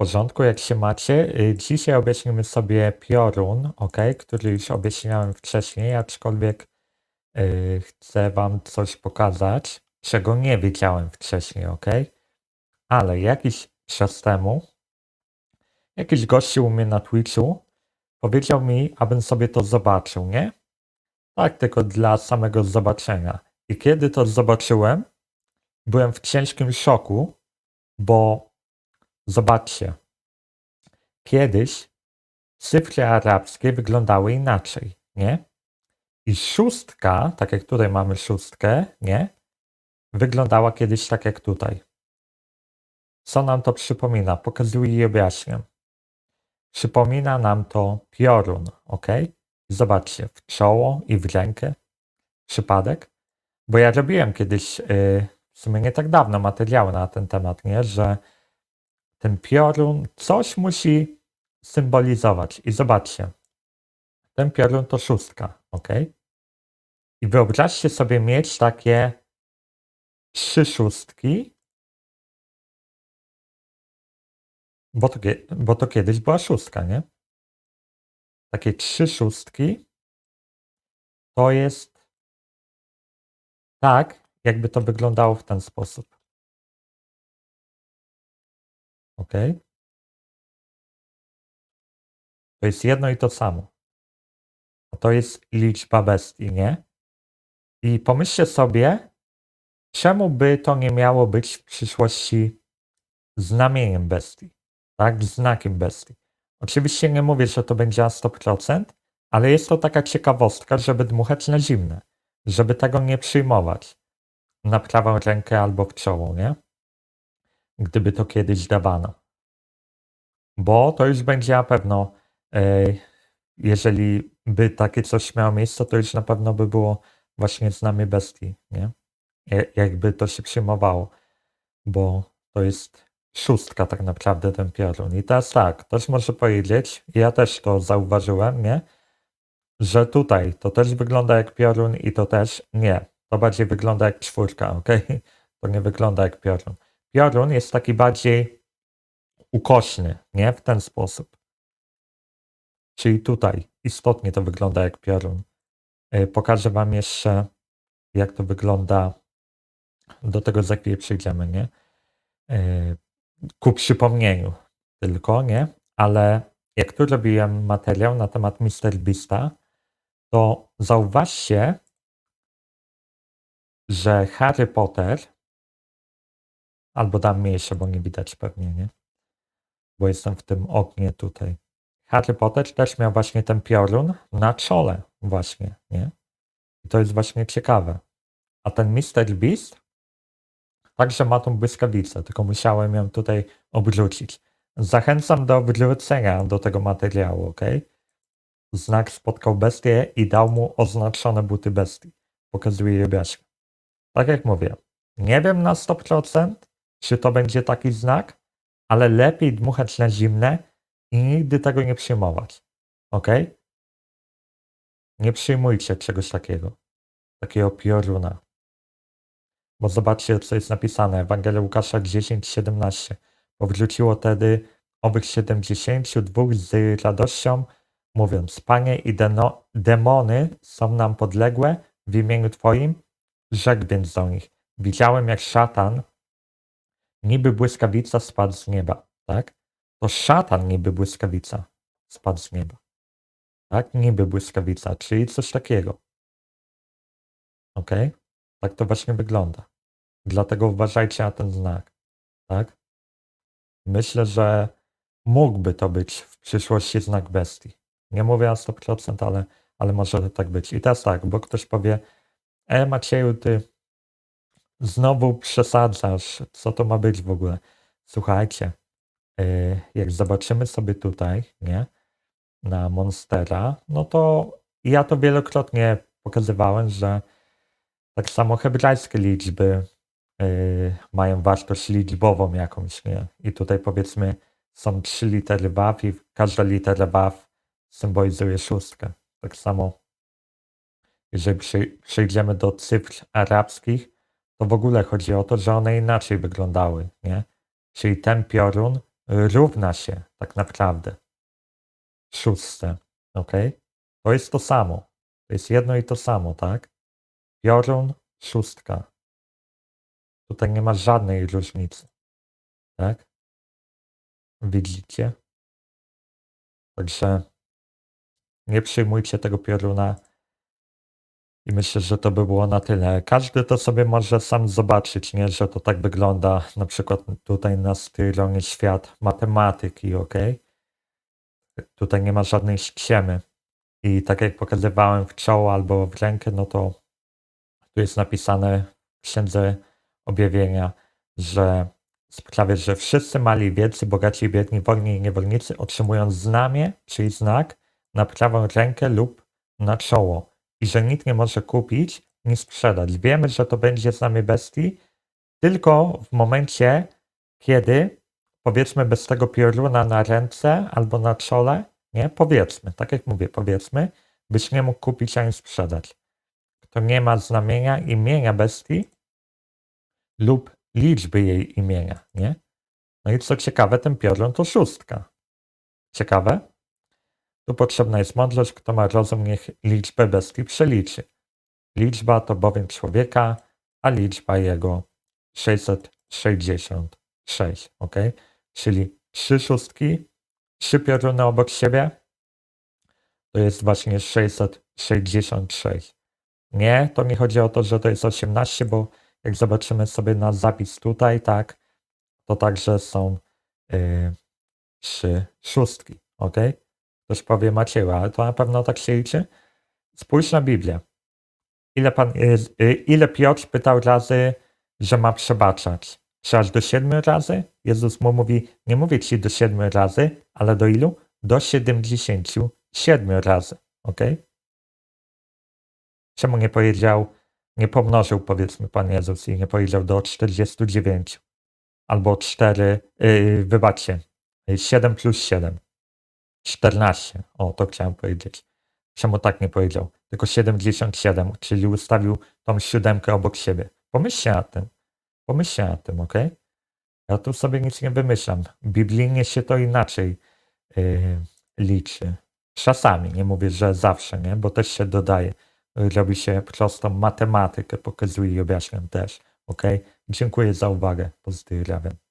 porządku, jak się macie? Y, Dzisiaj objaśnimy sobie piorun, ok, który już objaśniałem wcześniej, aczkolwiek y, chcę Wam coś pokazać, czego nie wiedziałem wcześniej, ok? Ale jakiś czas temu jakiś gościu u mnie na Twitchu powiedział mi, abym sobie to zobaczył, nie? Tak, tylko dla samego zobaczenia. I kiedy to zobaczyłem, byłem w ciężkim szoku, bo zobaczcie, kiedyś cyfry arabskie wyglądały inaczej, nie? I szóstka, tak jak tutaj mamy szóstkę, nie? Wyglądała kiedyś tak jak tutaj. Co nam to przypomina? Pokazuję i objaśniam. Przypomina nam to piorun, ok? Zobaczcie, w czoło i w rękę. Przypadek? Bo ja robiłem kiedyś, yy, w sumie nie tak dawno, materiały na ten temat, nie? Że ten piorun coś musi symbolizować. I zobaczcie, ten piorun to szóstka, ok? I wyobraźcie sobie mieć takie trzy szóstki, bo to, bo to kiedyś była szóstka, nie? Takie trzy szóstki to jest tak, jakby to wyglądało w ten sposób. Ok? To jest jedno i to samo. To jest liczba bestii, nie? I pomyślcie sobie, czemu by to nie miało być w przyszłości znamieniem bestii, tak? Znakiem bestii. Oczywiście nie mówię, że to będzie na 100%, ale jest to taka ciekawostka, żeby dmuchać na zimne, żeby tego nie przyjmować na prawą rękę albo w czoło, nie? Gdyby to kiedyś dawano. Bo to już będzie na pewno, e, jeżeli by takie coś miało miejsce, to już na pewno by było właśnie znamie bestii, nie? Ja- Jakby to się przyjmowało, bo to jest szóstka tak naprawdę ten piorun. I teraz tak, ktoś może powiedzieć, ja też to zauważyłem, nie? Że tutaj to też wygląda jak piorun i to też nie. To bardziej wygląda jak czwórka, ok? To nie wygląda jak piorun. Piorun jest taki bardziej ukośny, nie? W ten sposób. Czyli tutaj istotnie to wygląda jak piorun. E, Pokażę Wam jeszcze, jak to wygląda. Do tego za chwilę przyjdziemy, nie? E, Ku przypomnieniu tylko, nie? Ale jak tu robiłem materiał na temat Mr. Beasta, to zauważcie, że Harry Potter, albo dam mniejsze, bo nie widać pewnie, nie? Bo jestem w tym oknie tutaj. Harry Potter też miał właśnie ten piorun na czole właśnie, nie? I to jest właśnie ciekawe. A ten Mr. Beast także ma tą błyskawicę, tylko musiałem ją tutaj obrócić. Zachęcam do wrócenia do tego materiału, ok? Znak spotkał bestię i dał mu oznaczone buty bestii. Pokazuje je objaśnię. Tak jak mówię, nie wiem na 100%, czy to będzie taki znak, ale lepiej dmuchać na zimne i nigdy tego nie przyjmować. Ok? Nie przyjmujcie czegoś takiego. Takiego pioruna. Bo zobaczcie, co jest napisane. Ewangelia Łukasza 10:17. Powróciło tedy owych 72 z radością, mówiąc: Panie i demony są nam podległe w imieniu Twoim. Rzekł więc do nich: Widziałem, jak szatan, niby błyskawica, spadł z nieba. Tak? To szatan, niby błyskawica, spadł z nieba. Tak? Niby błyskawica, czyli coś takiego. Ok? Tak to właśnie wygląda. Dlatego uważajcie na ten znak. Tak? Myślę, że mógłby to być w przyszłości znak bestii. Nie mówię na 100%, ale, ale może tak być. I teraz tak, bo ktoś powie, e Macieju, ty znowu przesadzasz, co to ma być w ogóle? Słuchajcie, yy, jak zobaczymy sobie tutaj, nie, na Monstera, no to ja to wielokrotnie pokazywałem, że tak samo hebrajskie liczby yy, mają wartość liczbową jakąś, nie? I tutaj powiedzmy są trzy litery WAW i każda litera WAW symbolizuje szóstkę. Tak samo jeżeli przy, przejdziemy do cyfr arabskich, to w ogóle chodzi o to, że one inaczej wyglądały, nie? Czyli ten piorun równa się tak naprawdę szóstce, ok? To jest to samo. To jest jedno i to samo, tak? Piorun, szóstka. Tutaj nie ma żadnej różnicy, tak? Widzicie? Także nie przyjmujcie tego pioruna. I myślę, że to by było na tyle. Każdy to sobie może sam zobaczyć, nie? że to tak wygląda. Na przykład tutaj na stronie świat matematyki, ok? Tutaj nie ma żadnej ściemy. I tak jak pokazywałem w czoło albo w rękę, no to tu jest napisane w księdze objawienia, że sprawia, że wszyscy mali, wielcy, bogaci i biedni, wolni i niewolnicy otrzymują znamię, czyli znak na prawą rękę lub na czoło i że nikt nie może kupić ni sprzedać. Wiemy, że to będzie znamie bestii tylko w momencie, kiedy powiedzmy bez tego pioruna na ręce albo na czole, nie? Powiedzmy, tak jak mówię, powiedzmy, byś nie mógł kupić ani sprzedać. Kto nie ma znamienia imienia bestii lub liczby jej imienia, nie? No i co ciekawe, ten piorun to szóstka. Ciekawe? Tu potrzebna jest mądrość, kto ma rozum, niech liczbę bestii przeliczy. Liczba to bowiem człowieka, a liczba jego 666, ok? Czyli trzy szóstki, trzy pioruny obok siebie, to jest właśnie 666. Nie, to nie chodzi o to, że to jest 18, bo jak zobaczymy sobie na zapis tutaj, tak, to także są yy, trzy szóstki, ok? Ktoś powie Macieju, ale to na pewno tak się liczy? Spójrz na Biblię. Ile, pan, yy, yy, ile Piotr pytał razy, że ma przebaczać? Czy aż do siedmiu razy? Jezus mu mówi, nie mówię ci do siedmiu razy, ale do ilu? Do siedemdziesięciu siedmiu razy, ok? Czemu nie powiedział, nie pomnożył powiedzmy Pan Jezus i nie powiedział do 49 albo 4, yy, wybaczcie, 7 plus 7, 14, o to chciałem powiedzieć. Czemu tak nie powiedział? Tylko 77, czyli ustawił tą siódemkę obok siebie. Pomyślcie nad tym. Pomyślcie nad tym, ok? Ja tu sobie nic nie wymyślam. Biblijnie się to inaczej yy, liczy. Czasami, nie mówię, że zawsze, nie? Bo też się dodaje. Robi się prostą matematykę, pokazuje i objaśniam też. Ok? Dziękuję za uwagę. Pozdrawiam.